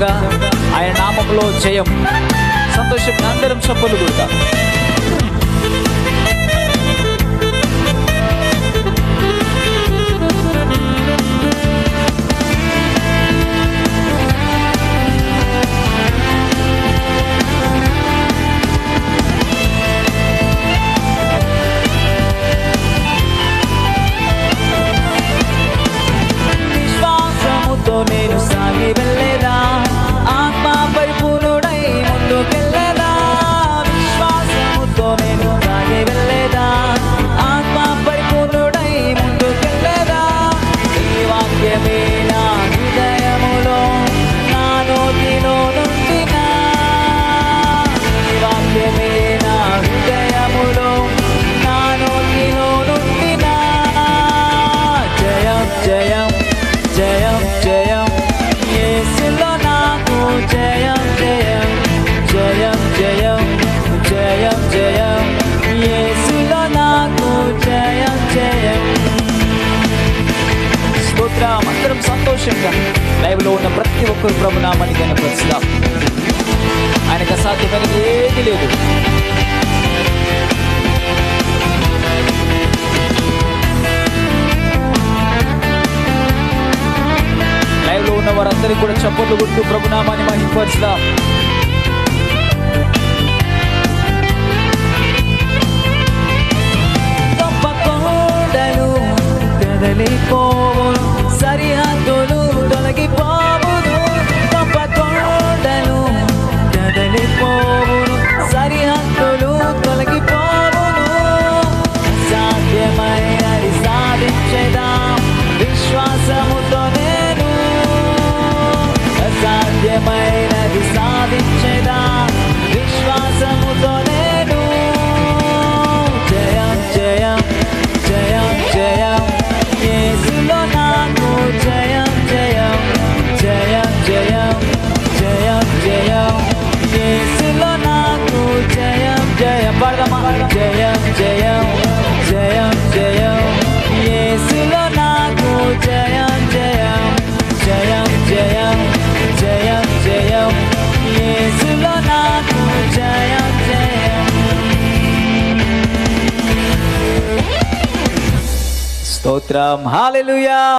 నిజంగా ఆయన నామంలో జయం. సంతోషం అందరం చప్పలు కూడా నేను సాగి సంతోషంగా లైవ్లో ఉన్న ప్రతి ఒక్కరు ప్రభునామాన్ని కనపరుస్తాం ఆయనకు అసాధ్యమైనది ఏది లేదు. లైవ్లో ఉన్న వారందరికీ కూడా చప్పట్లు కొడుతూ ప్రభునామాన్ని మహింపరుస్తాం. జయం జయం జయం. యేసులో నాకు జయం జయం. జయం జయం జయం జయం. యేసులో నాకు జయం జయం. స్తోత్రం. హాలెలుయా.